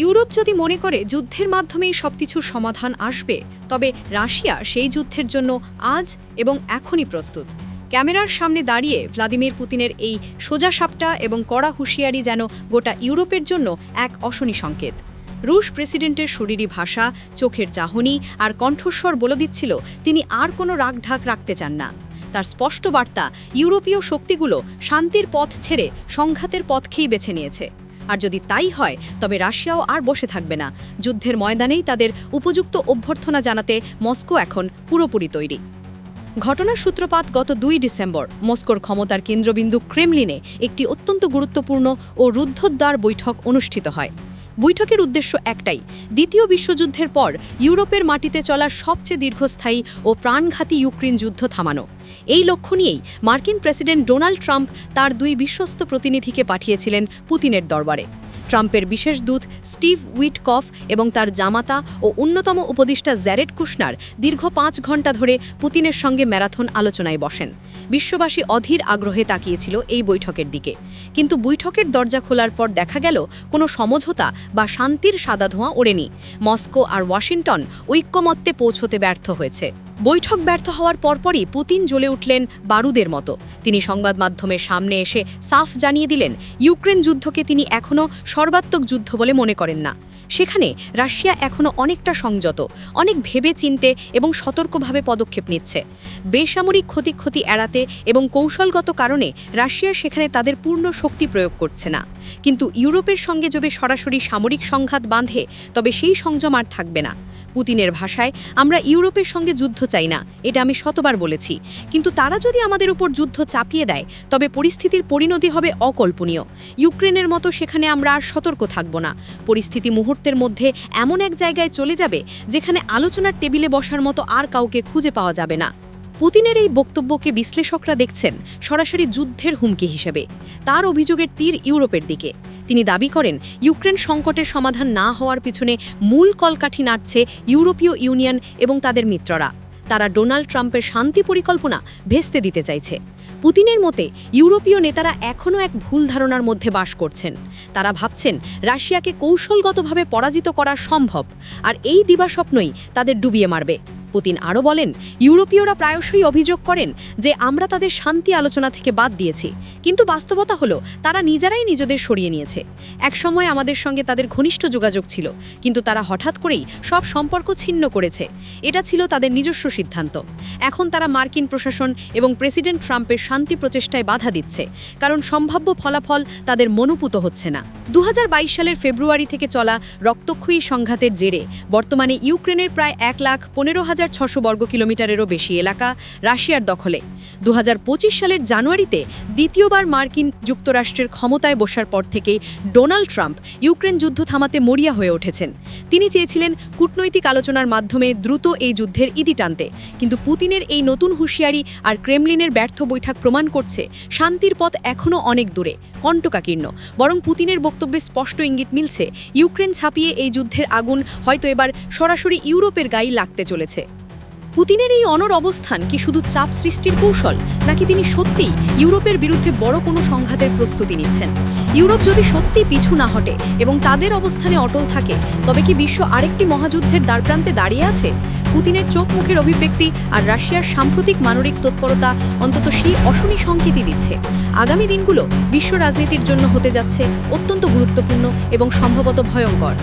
Europe যদি মনে করে যুদ্ধের মাধ্যমেই সবকিছুর সমাধান আসবে, তবে রাশিয়া সেই যুদ্ধের জন্য আজ এবং এখনই প্রস্তুত। ক্যামেরার সামনে দাঁড়িয়ে ভ্লাদিমির পুতিনের এই সোজা সাপটা এবং কড়া হুঁশিয়ারি যেন গোটা ইউরোপের জন্য এক অশনি সংকেত। রুশ প্রেসিডেন্টের শরীরী ভাষা, চোখের চাহনি আর কণ্ঠস্বর বলে দিচ্ছিল, তিনি আর কোনো রাগঢাক রাখতে চান না। তার স্পষ্ট বার্তা, ইউরোপীয় শক্তিগুলো শান্তির পথ ছেড়ে সংঘাতের পথকেই বেছে নিয়েছে। আর যদি তাই হয়, তবে রাশিয়াও আর বসে থাকবে না। যুদ্ধের ময়দানেই তাদের উপযুক্ত অভ্যর্থনা জানাতে মস্কো এখন পুরোপুরি তৈরি। ঘটনার সূত্রপাত গত দুই ডিসেম্বর। মস্কোর ক্ষমতার কেন্দ্রবিন্দু ক্রেমলিনে একটি অত্যন্ত গুরুত্বপূর্ণ ও রুদ্ধদ্বার বৈঠক অনুষ্ঠিত হয়। বৈঠকের উদ্দেশ্য একটাই, দ্বিতীয় বিশ্বযুদ্ধের পর ইউরোপের মাটিতে চলা সবচেয়ে দীর্ঘস্থায়ী ও প্রাণঘাতী ইউক্রেন যুদ্ধ থামানো। এই লক্ষ্য নিয়েই মার্কিন প্রেসিডেন্ট ডোনাল্ড ট্রাম্প তার দুই বিশ্বস্ত প্রতিনিধিকে পাঠিয়েছিলেন পুতিনের দরবারে। ট্রাম্পের বিশেষ দূত স্টিভ উইটকফ এবং তার জামাতা ও অন্যতম উপদেষ্টা জ্যারেড কুশনার দীর্ঘ পাঁচ ঘণ্টা ধরে পুতিনের সঙ্গে ম্যারাথন আলোচনায় বসেন। বিশ্ববাসী অধীর আগ্রহে তাকিয়েছিল এই বৈঠকের দিকে। কিন্তু বৈঠকের দরজা খোলার পর দেখা গেল, কোনো সমঝোতা বা শান্তির সাদা ধোঁয়া ওড়েনি। মস্কো আর ওয়াশিংটন ঐক্যমত্যে পৌঁছতে ব্যর্থ হয়েছে। বৈঠক ব্যর্থ হওয়ার পরপরই পুতিন জ্বলে উঠলেন বারুদের মতো। তিনি সংবাদ মাধ্যমের সামনে এসে সাফ জানিয়ে দিলেন, ইউক্রেন যুদ্ধকে তিনি এখনও সর্বাত্মক যুদ্ধ বলে মনে করেন না। সেখানে রাশিয়া এখনও অনেকটা সংযত, অনেক ভেবে চিনতে এবং সতর্কভাবে পদক্ষেপ নিচ্ছে। বেসামরিক ক্ষতিক্ষতি ক্ষতি এড়াতে এবং কৌশলগত কারণে রাশিয়া সেখানে তাদের পূর্ণ শক্তি প্রয়োগ করছে না। কিন্তু ইউরোপের সঙ্গে যদি সরাসরি সামরিক সংঘাত বাঁধে, তবে সেই সংযম আর থাকবে না। পুতিনের ভাষায়, আমরা ইউরোপের সঙ্গে যুদ্ধ চাই না, এটা আমি শতবার বলেছি। কিন্তু তারা যদি আমাদের উপর যুদ্ধ চাপিয়ে দেয়, তবে পরিস্থিতির পরিণতি হবে অকল্পনীয়। ইউক্রেনের মতো সেখানে আমরা আর সতর্ক থাকব না। পরিস্থিতি মুহূর্তের মধ্যে এমন এক জায়গায় চলে যাবে, যেখানে আলোচনার টেবিলে বসার মতো আর কাউকে খুঁজে পাওয়া যাবে না। পুতিনের এই বক্তব্যকে বিশ্লেষকরা দেখছেন সরাসরি যুদ্ধের হুমকি হিসেবে। তার অভিযোগের তীর ইউরোপের দিকে। তিনি দাবি করেন, ইউক্রেন সংকটের সমাধান না হওয়ার পিছনে মূল কলকাঠি নাড়ছে ইউরোপীয় ইউনিয়ন এবং তাদের মিত্ররা। তারা ডোনাল্ড ট্রাম্পের শান্তি পরিকল্পনা ভেস্তে দিতে চাইছে। পুতিনের মতে, ইউরোপীয় নেতারা এখনও এক ভুল ধারণার মধ্যে বাস করছেন। তারা ভাবছেন, রাশিয়াকে কৌশলগতভাবে পরাজিত করা সম্ভব, আর এই দিবাস্বপ্নই তাদের ডুবিয়ে মারবে। পুতিন আরও বলেন, ইউরোপীয়রা প্রায়শই অভিযোগ করেন যে আমরা তাদের শান্তি আলোচনা থেকে বাদ দিয়েছি। কিন্তু বাস্তবতা হলো, তারা নিজেরাই নিজেদের সরিয়ে নিয়েছে। একসময় আমাদের সঙ্গে তাদের ঘনিষ্ঠ যোগাযোগ ছিল, কিন্তু তারা হঠাৎ করেই সব সম্পর্ক ছিন্ন করেছে। এটা ছিল তাদের নিজস্ব সিদ্ধান্ত। এখন তারা মার্কিন প্রশাসন এবং প্রেসিডেন্ট ট্রাম্পের শান্তি প্রচেষ্টায় বাধা দিচ্ছে, কারণ সম্ভাব্য ফলাফল তাদের মনোপুত হচ্ছে না। দু হাজার বাইশ সালের ফেব্রুয়ারি থেকে চলা রক্তক্ষয়ী সংঘাতের জেরে বর্তমানে ইউক্রেনের প্রায় এক লাখ পনেরো হাজার ছশো বর্গ কিলোমিটারেরও বেশি এলাকা রাশিয়ার দখলে। দু হাজার পঁচিশ সালের জানুয়ারিতে দ্বিতীয়বার মার্কিন যুক্তরাষ্ট্রের ক্ষমতায় বসার পর থেকেই ডোনাল্ড ট্রাম্প ইউক্রেন যুদ্ধ থামাতে মরিয়া হয়ে উঠেছেন। তিনি চেয়েছিলেন কূটনৈতিক আলোচনার মাধ্যমে দ্রুত এই যুদ্ধের ইতি টানতে। কিন্তু পুতিনের এই নতুন হুঁশিয়ারি আর ক্রেমলিনের ব্যর্থ বৈঠক প্রমাণ করছে শান্তির পথ এখনও অনেক দূরে, কণ্টকাকীর্ণ। বরং পুতিনের বক্তব্যে স্পষ্ট ইঙ্গিত মিলছে, ইউক্রেন ছাপিয়ে এই যুদ্ধের আগুন হয়তো এবার সরাসরি ইউরোপের গায়ে লাগতে চলেছে। পুতিনের এই অনর অবস্থান কি শুধু চাপ সৃষ্টির কৌশল, নাকি তিনি সত্যিই ইউরোপের বিরুদ্ধে বড় কোনো সংঘাতের প্রস্তুতি নিচ্ছেন? ইউরোপ যদি সত্যি পিছু না হটে এবং তাদের অবস্থানে অটল থাকে, তবে কি বিশ্ব আরেকটি মহাযুদ্ধের দ্বারপ্রান্তে দাঁড়িয়ে আছে? পুতিনের চোখ মুখের অভিব্যক্তি আর রাশিয়ার সাম্প্রতিক মানবিক তৎপরতা অন্তত সেই অশনি সংকেতই দিচ্ছে। আগামী দিনগুলো বিশ্ব রাজনীতির জন্য হতে যাচ্ছে অত্যন্ত গুরুত্বপূর্ণ এবং সম্ভবত ভয়ঙ্কর।